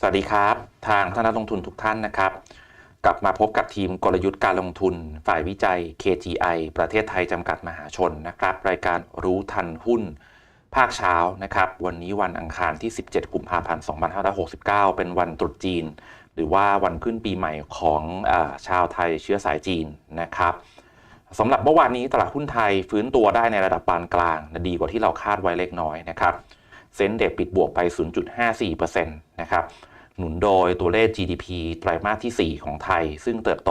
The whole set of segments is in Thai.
สวัสดีครับ ทางท่านนักลงทุนทุกท่านนะครับ กลับมาพบกับทีมกลยุทธ์การลงทุน ฝ่ายวิจัย KGI ประเทศไทยจำกัดมหาชนนะครับ รายการรู้ทันหุ้น ภาคเช้านะครับ วันนี้วันอังคารที่ 17 กุมภาพันธ์ 2569 เป็นวันตรุษจีน หรือว่าวันขึ้นปีใหม่ของอชาวไทยเชื้อสายจีนนะครับสำหรับเมื่อวานนี้ตลาดหุ้นไทยฟื้นตัวได้ในระดับปานกลางดีกว่าที่เราคาดไว้เล็กน้อยนะครับ เซ็นเด็กปิดบวกไป 0.54%นะครับ หนุนโดยตัวเลข GDP ไตรมาสที่ 4 ของไทย ซึ่งเติบโต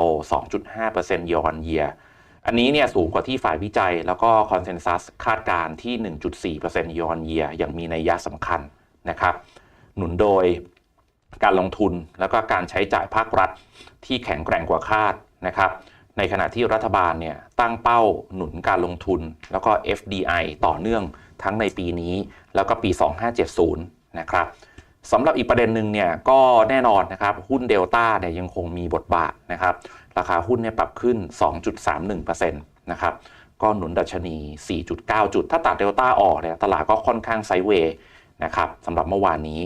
2.5% year on year อันนี้เนี่ยสูงกว่าที่ฝ่ายวิจัย แล้วก็คอนเซนแซสคาดการณ์ที่ 1.4% year on year อย่างมีนัยยะสำคัญนะครับ หนุนโดยการลงทุนแล้วก็การใช้จ่ายภาครัฐที่แข็งแกร่งกว่าคาดนะครับ ในขณะที่รัฐบาลเนี่ยตั้งเป้าหนุนการลงทุน แล้วก็ FDI ต่อเนื่อง ทั้งในปีนี้แล้วก็ปี 2570 นะครับสำหรับอีกประเด็นหนึ่งเนี่ยก็แน่นอนนะครับหุ้นเดลต้าเนี่ยยังคงมีบทบาทนะครับ ราคาหุ้นเนี่ยปรับขึ้น 2.31%นะครับก็หนุนดัชนี 4.9 จุด ถ้าตัดเดลต้าออกเนี่ยตลาดก็ค่อนข้างไซเวย์นะครับสำหรับเมื่อวานนี้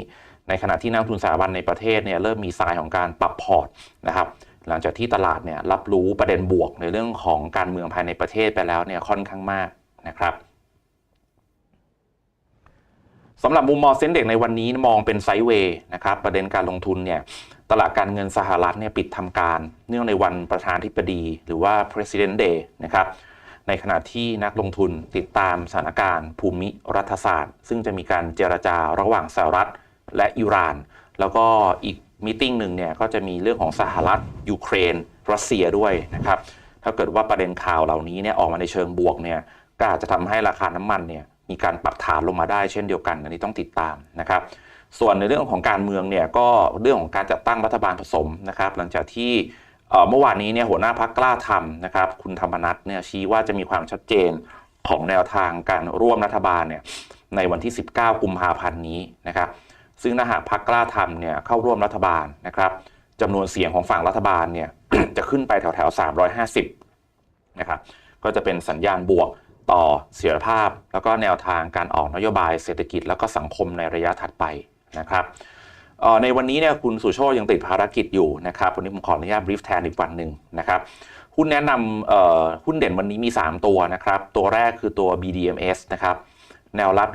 ในขณะที่นักทุนสถาบันในประเทศเนี่ยเริ่มมีทรายของการปรับพอร์ตนะครับหลังจากที่ตลาดเนี่ยรับรู้ประเด็นบวกในเรื่องของการเมืองภายในประเทศไปแล้วเนี่ยค่อนข้างมากนะครับ สำหรับมุมมองเซ็นเด็กในวันนี้มองเป็นไซด์เวย์นะครับประเด็นการลงทุนเนี่ยตลาดการเงินสหรัฐเนี่ยปิดทำการ เนื่องในวันประธานธิบดี หรือว่า President Day นะครับในขณะที่นักลงทุนติดตามสถานการณ์ ภูมิรัฐศาสตร์ ซึ่งจะมีการเจรจาระหว่างสหรัฐและอิหร่าน แล้วก็อีกมีติ้งหนึ่งเนี่ยก็จะมีเรื่องของสหรัฐยูเครน รัสเซียด้วยนะครับถ้าเกิดว่าประเด็นข่าวเหล่านี้เนี่ยออกมาในเชิงบวกเนี่ยก็อาจจะทำให้ราคาน้ำมันเนี่ย มีการปรับฐานลงมาได้เช่นเดียวกันอันนี้ต้องติดตามนะครับ ส่วนในเรื่องของการเมืองเนี่ยก็เรื่องของการจัดตั้งรัฐบาลผสมนะครับ หลังจากที่เมื่อวานนี้เนี่ยหัวหน้าพักกล้าทำนะครับ คุณธรรมนัฐเนี่ยชี้ว่าจะมีความชัดเจนของแนวทางการร่วมรัฐบาลเนี่ยในวันที่ 19 กุมภาพันธ์นี้นะครับ ซึ่งถ้าหากพักกล้าทำเนี่ยเข้าร่วมรัฐบาลนะครับจำนวนเสียงของฝั่งรัฐบาลเนี่ยจะขึ้นไปแถวแถว350นะครับก็จะเป็นสัญญาณบวก ต่อเสถียรภาพ แล้วก็แนวทางการออกนโยบายเศรษฐกิจแล้วก็สังคมในระยะถัดไปนะครับในวันนี้เนี่ยคุณสุโชยังติดภารกิจอยู่นะครับวันนี้ผมขออนุญาตบรีฟแทนอีกวันหนึ่งนะครับหุ้นแนะนำหุ้นเด่นวันนี้มี 3 ตัวนะครับ ตัวแรกคือตัว BDMs นะครับแนวรับ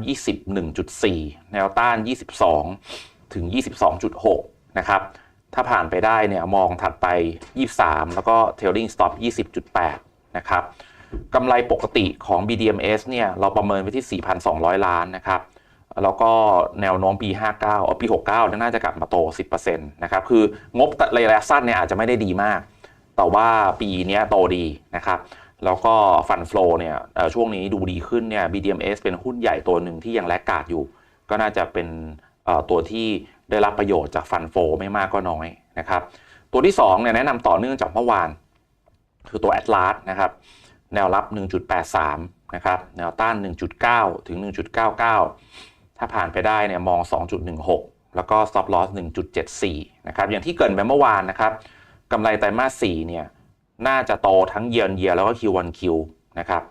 21.4 แนวต้าน 22 ถึง 22.6 นะครับ ถ้าผ่านไปได้เนี่ยมองถัดไป 23 แล้วก็ trailing stop 20.8 นะครับ กำไรปกติของ BDMs เนี่ยเราประเมินไว้ที่ 4,200 ล้านนะครับแล้วก็แนวโน้มปี 59เอาปี 69 น่าจะกลับมาโต 10%นะครับ คืองบระยะสั้นเนี่ยอาจจะไม่ได้ดีมาก แต่ว่าปีนี้โตดีนะครับ แล้วก็ฟันฟลอเนี่ยช่วงนี้ดูดีขึ้นเนี่ย BDMs เป็นหุ้นใหญ่ตัวหนึ่งที่ยังแลกกาดอยู่ ก็น่าจะเป็นตัวที่ได้รับประโยชน์จากฟันโฟไม่มากก็น้อยนะครับ ตัวที่2เนี่ยแนะนำต่อเนื่องจากเมื่อวาน คือตัว Atlas นะครับ แนวรับ 1.83 นะครับ แนวต้าน 1.9 ถึง 1.99 ถ้าผ่านไปได้เนี่ยมอง 2.16 แล้วก็ stop loss 1.74 นะครับ อย่างที่เกิดไปเมื่อวานนะครับกำไรไตรมาส 4 เนี่ย น่าจะโตทั้งเยียนเยียแล้วก็ Q1Q นะครับ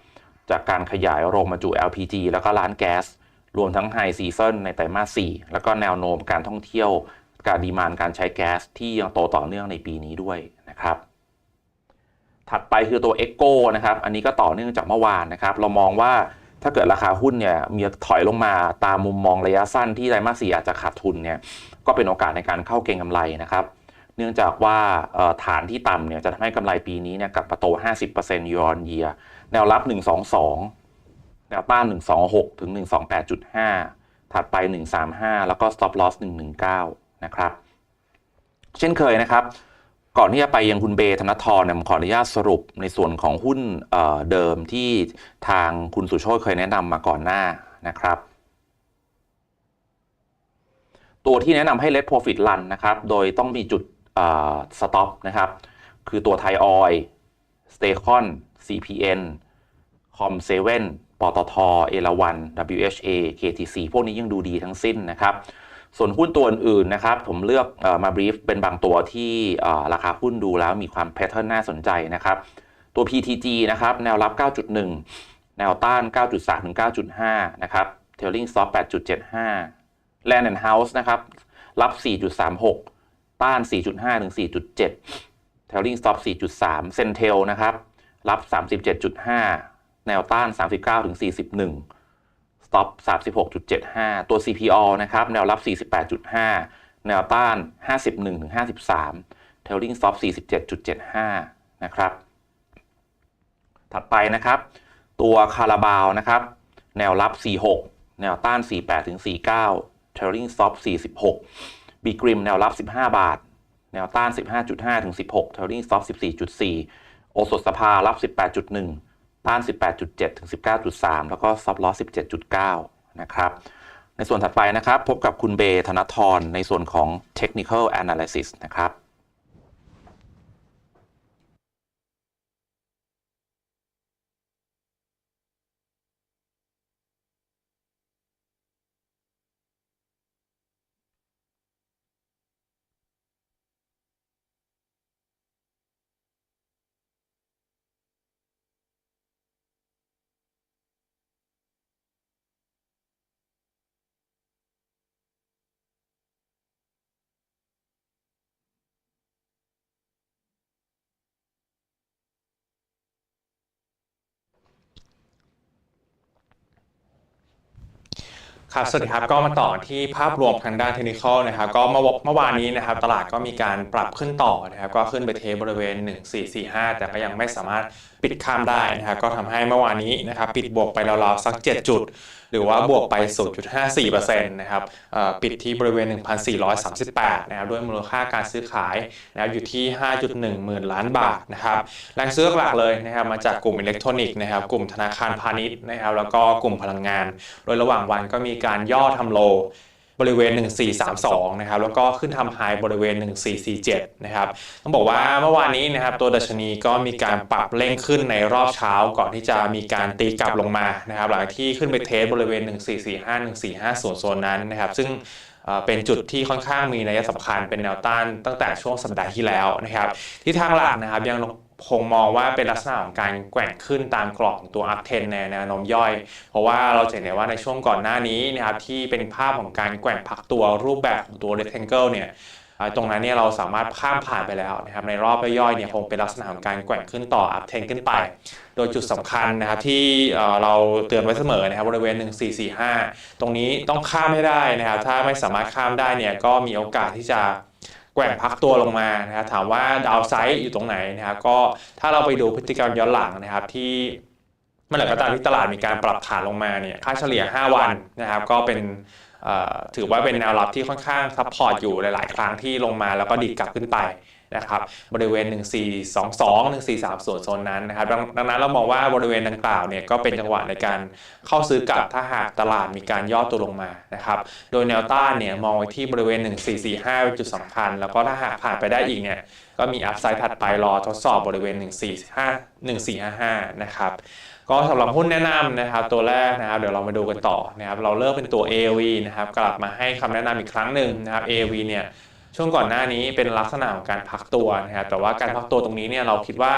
จากการขยายโรงบรรจุ LPG แล้วก็ร้านแก๊ส รวมทั้งไฮซีซันในไตรมาส 4 แล้วก็แนวโน้มการท่องเที่ยว การดีมานการใช้แก๊สที่ยังโตต่อเนื่องในปีนี้ด้วยนะครับ ถัดไปคือตัว e c o นะครับอันนี้ก็ต่อเนื่องจากเมื่อวานนะครับเรามองว่าถ้าเกิดราคาหุ้นเนี่ยมีถอยลงมาตามมุมมองระยะสั้นที่ไตรมาสสี่อาจจะขาดทุนเนี่ยก็เป็นโอกาสในการเข้าเก็งกำไรนะครับ เนื่องจากว่าฐานที่ต่ำเนี่ยจะทำให้กำไรปีนี้เนี่ยกลับมาโต 50% year on year แนวรับ 122 แนวต้าน 126 ถึง 128.5 ถัดไป 135 แล้วก็ stop loss 119 นะครับ เช่นเคยนะครับ ก่อนที่จะไปยังคุณเบธนทรเนี่ยผมขออนุญาตสรุปในส่วนของหุ้นเดิมที่ทางคุณสุโชตเคยแนะนำมาก่อนหน้านะครับ ตัวที่แนะนำให้ let profit run นะครับ โดยต้องมีจุดสต็อปนะครับ คือตัวไทยออยสเตคอน CPN คอมเซเว่นปตท เอราวัน WHA KTC พวกนี้ยังดูดีทั้งสิ้นนะครับ ส่วนหุ้นตัวอื่นนะครับ ผมเลือกอมาบรีฟเป็นบางตัวที่ราคาหุ้นดูแล้วมีความแพทเทิร์นน่าสนใจนะครับ ตัว PTG นะครับ แนวรับ 9.1 แนวต้าน 9.3 ถึง 9.5 นะครับ Trailing Stop 8.75 Land and House นะครับ รับ 4.36 ต้าน 4.5 ถึง 4.7 Trailing Stop 4.3 Centel นะครับ รับ 37.5 แนวต้าน 39 ถึง 41 Stop 36.75 ตัว CPO นะครับแนวรับ 48.5 แนวต้าน 51-53 Trailing Stop 47.75 นะครับ ถัดไปนะครับ ตัวคาราบาวนะครับ แนวรับ 46 แนวต้าน 48-49 Trailing Stop 46 B Grim แนวรับ 15 บาท แนวต้าน 15.5 ถึง 16 Trailing Stop 14.4 โอสถสภารับ 18.1 ต้าน 18.7 ถึง 19.3 แล้วก็ซับลอส17.9 นะครับ ในส่วนถัดไปนะครับ พบกับคุณเบธนทรในส่วนของ Technical Analysis นะครับ ครับสวัสดีครับก็มาต่อที่ภาพรวมทางด้านเทคนิคอลนะครับก็เมื่อเมื่อวานนี้นะครับตลาดก็มีการปรับขึ้นต่อนะครับก็ขึ้นไปเทสบริเวณ 1445 แต่ก็ยังไม่สามารถปิดข้ามได้นะครับก็ทำให้เมื่อวานนี้นะครับปิดบวกไปราวๆสัก 7 จุด หรือว่าบวกไป 0.54%นะครับเอ่อปิดที่บริเวณ 1,438 นะครับด้วยมูลค่าการซื้อขายนะครับอยู่ที่ 5.1 หมื่นล้านบาทนะครับแรงซื้อหลักๆเลยนะครับมาจากกลุ่มอิเล็กทรอนิกส์นะครับกลุ่มธนาคารพาณิชย์นะครับแล้วก็กลุ่มพลังงาน โดยระหว่างวันก็มีการย่อทำโลบริเวณ 1432 นะครับ แล้วก็ขึ้นทำไฮบริเวณ 1447 นะครับ ต้องบอกว่าเมื่อวานนี้นะครับ ตัวดัชนีก็มีการปรับเร่งขึ้นในรอบเช้าก่อนที่จะมีการตีกลับลงมา นะครับ หลังที่ขึ้นไปเทสบริเวณ 1445 1450 โซนนั้นนะครับ ซึ่งเอ่อเป็นจุดที่ค่อนข้างมีนัยสำคัญเป็นแนวต้านตั้งแต่ช่วงสัปดาห์ที่แล้วนะครับ ที่ทางหลักนะครับยัง คงมองว่าเป็นลักษณะของการแกว่งขึ้นตามกรอบของตัวอัพเทนในแนวโน้มย่อย เพราะว่าเราเห็นได้ว่าในช่วงก่อนหน้านี้นะครับที่เป็นภาพของการแกว่งพักตัวรูปแบบของตัว rectangle เนี่ยตรงนั้นเนี่ยเราสามารถข้ามผ่านไปแล้วนะครับในรอบย่อยเนี่ยคงเป็นลักษณะของการแกว่งขึ้นต่ออัพเทนขึ้นไป โดยจุดสำคัญนะครับที่เราเตือนไว้เสมอนะครับบริเวณ 1445 ตรงนี้ต้องข้ามให้ได้นะครับถ้าไม่สามารถข้ามได้เนี่ยก็มีโอกาสที่จะ แกว่งพักตัวลงมานะครับถามว่าดาวไซด์อยู่ตรงไหนนะครับก็ถ้าเราไปดูพฤติกรรมย้อนหลังนะครับที่เมื่อไหร่ก็ตามที่ตลาดมีการปรับฐานลงมาเนี่ยค่าเฉลี่ย 5 วันนะครับ ก็เป็นถือว่าเป็นแนวรับที่ค่อนข้างซัพพอร์ตอยู่หลาย ๆ ครั้งที่ลงมาแล้วก็ดีดกลับขึ้นไป นะครับบริเวณ 1422 1430โซนนั้นนะครับดังดังนั้นเรามองว่าบริเวณดังกล่าวเนี่ยก็เป็นจังหวะในการเข้าซื้อกลับถ้าหากตลาดมีการย่อตัวลงมานะครับโดยแนวต้านเนี่ยมองไว้ที่บริเวณ 1445เป็นจุดสำคัญ แล้วก็ถ้าหากผ่านไปได้อีกเนี่ยก็มีอัพไซด์ถัดไปรอทดสอบบริเวณ 145 1455 นะครับก็สำหรับหุ้นแนะนำนะครับตัวแรกนะครับเดี๋ยวเรามาดูกันต่อนะครับเราเลือกเป็นตัว AV นะครับกลับมาให้คำแนะนำอีกครั้งหนึ่งนะครับ AV เนี่ย ช่วงก่อนหน้านี้เป็นลักษณะของการพักตัวนะครับแต่ว่าการพักตัวตรงนี้เนี่ยเราคิดว่า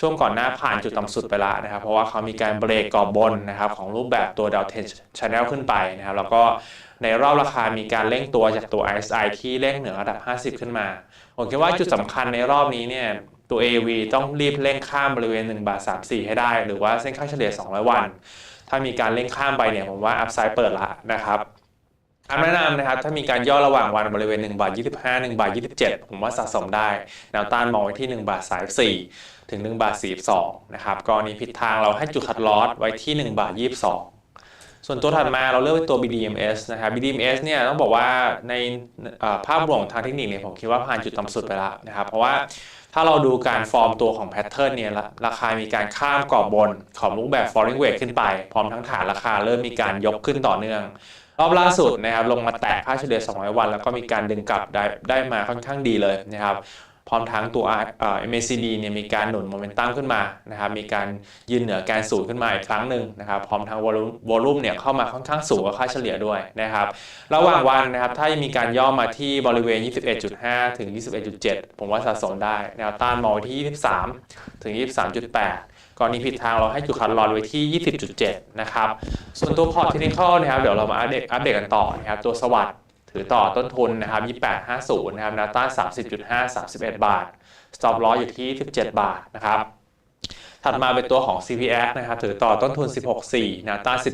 ช่วงก่อนหน้าผ่านจุดต่ำสุดไปแล้วนะครับ เพราะว่าเขามีการเบรกกรอบบนนะครับของรูปแบบตัวดาวเทนชแนลขึ้นไปนะครับแล้วก็ในรอบราคามีการเร่งตัวจากตัว RSI ที่เร่งเหนือระดับ 50 ขึ้นมา ผมคิดว่าจุดสำคัญในรอบนี้เนี่ยตัว AV ต้องรีบเร่งข้ามบริเวณ1บาท34 ให้ได้ หรือว่าเส้นค่าเฉลี่ย 200 วัน ถ้ามีการเร่งข้ามไปเนี่ยผมว่าอัพไซด์เปิดละนะครับ คำแนะนำนะครับถ้ามีการย่อระหว่างวันบริเวณ1บาท25 1บาท27 ผมว่าสะสมได้แนวต้านมองไว้ที่1บาท34ถึง1บาท42นะครับกรณีผิดทางเราให้จุดคัดลอสไว้ที่1บาท22 ส่วนตัวถัดมาเราเลือกเป็นตัว BDMs นะครับ BDMs เนี่ยต้องบอกว่าในเอ่อภาพรวมของทางเทคนิคเนี่ยผมคิดว่าผ่านจุดต่ำสุดไปแล้วนะครับเพราะว่าถ้าเราดูการฟอร์มตัวของแพทเทิร์นเนี่ยราราคามีการข้ามกรอบบนของรูปแบบ falling wedge ขึ้นไป พร้อมทั้งฐานราคาเริ่มมีการยกขึ้นต่อเนื่อง รอบล่าสุดนะครับลงมาแตะค่าเฉลี่ย 200 วัน แล้วก็มีการดึงกลับได้ได้มาค่อนข้างดีเลยนะครับ พร้อมทั้งตัวเอ่อ MACD เนี่ยมีการหนุนโมเมนตัมขึ้นมานะครับมีการยืนเหนือแกนสูงขึ้นมาอีกครั้งหนึ่งนะครับพร้อมทั้งวอลุ่มเนี่ยเข้ามาค่อนข้างสูงกว่าค่าเฉลี่ยด้วยนะครับระหว่างวันนะครับถ้ามีการย่อมาที่บริเวณ 21.5 ถึง 21.7 ผมว่าสะสมได้แนวต้านมองไว้ที่ 23 ถึง 23.8ก่อนนี้ผิดทางเราให้จุดคัดลอนไว้ที่ 20.7 นะครับ ส่วนตัวพอร์ตเทคนิคอลนะครับ เดี๋ยวเรามาอัปเดตอัปเดตกันต่อนะครับ ตัวสวัสด์ ถือต่อต้นทุนนะครับ28.50นะครับแนวต้าน30.5 31 บาท stop loss อยู่ที่ 17 บาทนะครับถัดมาเป็นตัวของ CPX นะครับถือต่อต้นทุน 16.4นะต้าน17.6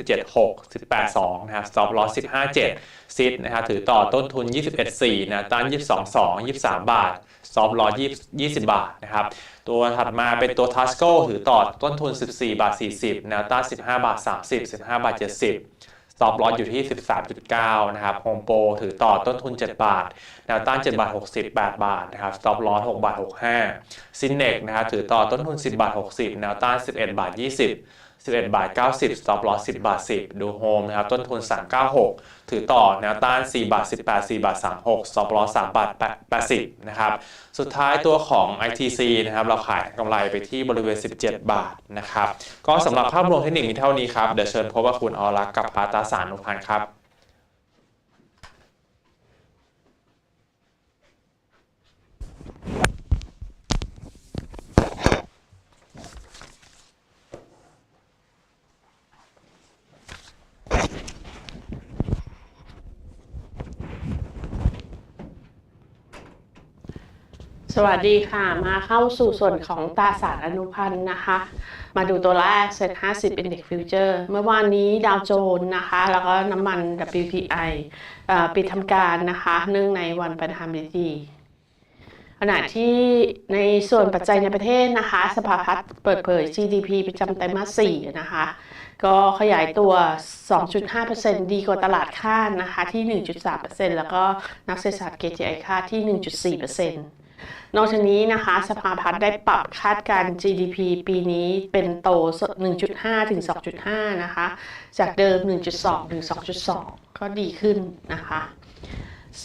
18.2 นะครับ stop loss 15.7 ซิดนะครับถือต่อต้นทุน 21.4นะต้าน22.2 23 บาท stop loss 20 บาทนะครับ ตัวถัดมาเป็นตัว Tasco ถือต่อต้นทุน 14.40นะต้าน15.30 15.70 ซอฟลอสอยู่ที่ 13.9 นะครับโฮมโปรถือต่อต้นทุน 7 บาท แนวต้าน 7 บาท 60 8 บาทนะครับสต็อปลอส6บาท 65ซินเนกนะครับถือต่อต้นทุน 10 บาท 60 แนวต้าน 11 บาท 20 11 บาท 90สต็อปลอส10 บาท 10 ดูโฮมนะครับต้นทุน 396 ถือต่อแนวต้าน 4 บาท 18 4 บาท 36ซบปลอ3บาท 80 นะครับ สุดท้ายตัวของ ITC นะครับ เราขายกำไรไปที่บริเวณ 17 บาทนะครับ ก็สำหรับภาพรวมเทคนิคมีเท่านี้ครับ เดี๋ยวเชิญพบกับคุณอรักษ์กับปาตาสารนุพันธ์ครับ สวัสดีค่ะ มาเข้าสู่ส่วนของตราสารอนุพันธ์นะคะ มาดูตัวแรกเซ็ต50 Index Future เมื่อวานนี้ดาวโจนส์นะคะ แล้วก็น้ำมัน WTI ปิดทำการนะคะ เนื่องในวันประธานาธิบดีขณะที่ในส่วนปัจจัยในประเทศนะคะ สภาพัฒน์เปิดเผย GDP ประจำไตรมาส4นะคะ ก็ขยายตัว 2.5%ดีกว่าตลาดคาดนะคะที่ 1.3%แล้วก็นักเศรษฐศาสตร์ KGI คาดที่ 1.4% นอกจากนี้นะคะ สภาพัฒน์ได้ปรับคาดการณ์ GDP ปีนี้เป็นโต 1.5 ถึง 2.5 นะคะ จากเดิม 1.2 ถึง 2.2 ก็ดีขึ้นนะคะ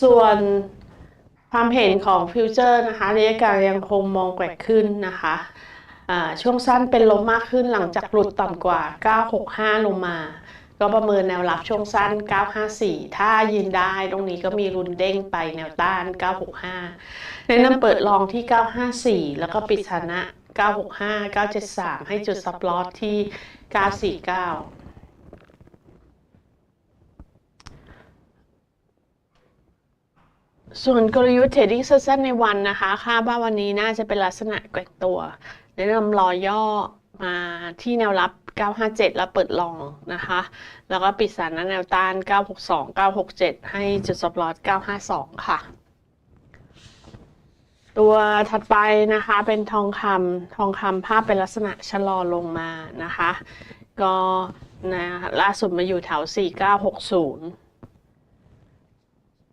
ส่วนความเห็นของฟิวเจอร์นะคะระยะกลางยังคงมองแกว่งขึ้นนะคะช่วงสั้นเป็นลมมากขึ้นหลังจากหลุดต่ำกว่า 965 ลงมา ก็ประเมินแนวรับช่วงสั้น 954 ถ้ายืนได้ตรงนี้ก็มีรุนเด้งไปแนวต้าน 965 แนะนำเปิดลองที่ 954 แล้วก็ปิดฐานะ 965 973 ให้จุดซับลอสที่ 949ส่วนกลยุทธ์เทรดดิ้งสั้นๆในวันนะคะคาดว่าวันนี้น่าจะเป็นลักษณะแกว่งตัวแนะนำรอย่อ มาที่แนวรับ 957 แล้วเปิดลองนะคะ แล้วก็ปิดสารแนวต้าน 962 967 ให้จุดซับลอส952 ค่ะ ตัวถัดไปนะคะเป็นทองคำทองคำภาพเป็นลักษณะชะลอลงมานะคะ ก็นะล่าสุดมาอยู่แถว 4960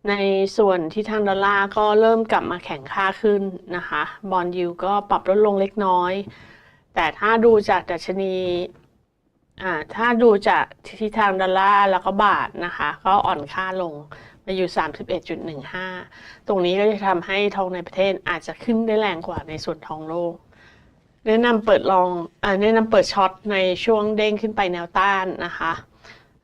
ในส่วนที่ทางดอลลาร์ก็เริ่มกลับมาแข็งค่าขึ้นนะคะ บอลยูก็ปรับลดลงเล็กน้อย แต่ถ้าดูจากดัชนีอ่าถ้าดูจากทิศทางดอลลาร์แล้วก็บาทนะคะ ก็อ่อนค่าลงมาอยู่ 31.15 ตรงนี้ก็จะทำให้ทองในประเทศอาจจะขึ้นได้แรงกว่าในส่วนทองโลกแนะนำเปิดลองอ่าแนะนำเปิดช็อตในช่วงเด้งขึ้นไปแนวต้านนะคะ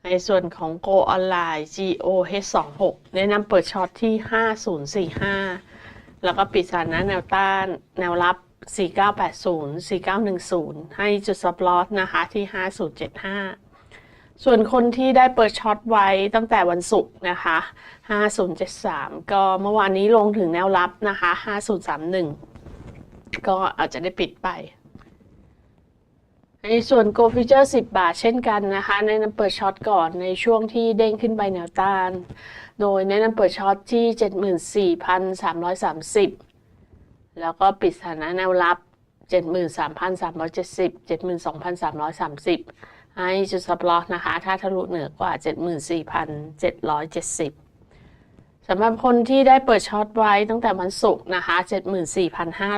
ในส่วนของ Go Online GOH26 แนะนำเปิดช็อตที่ 5045 แล้วก็ปิดสถานะแนวต้าน แนวรับ 4980 4910 ให้จุด stop loss นะคะที่ 5075 ส่วนคนที่ได้เปิดช็อตไว้ตั้งแต่วันศุกร์นะคะ 5073 ก็เมื่อวานนี้ลงถึงแนวรับนะคะ 5031 ก็อาจจะได้ปิดไปในส่วน Go Future 10 บาทเช่นกันนะคะ แนะนำเปิดช็อตก่อนในช่วงที่เด้งขึ้นไปแนวต้าน โดยแนะนำเปิดช็อตที่ 74,330 แล้วก็ปิดสถานะแนวรับ 73,370 72,330 ให้จุดซับลอสนะคะ ถ้าทะลุเหนือกว่า 74,770สำหรับคนที่ได้เปิดช็อตไว้ตั้งแต่วันศุกร์นะคะ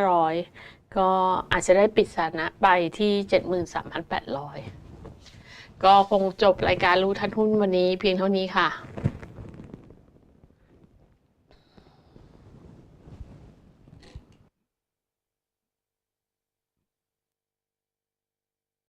74,500 ก็อาจจะได้ปิดสถานะไปที่ 73,800 ก็คงจบรายการรู้ทันหุ้นวันนี้เพียงเท่านี้ค่ะ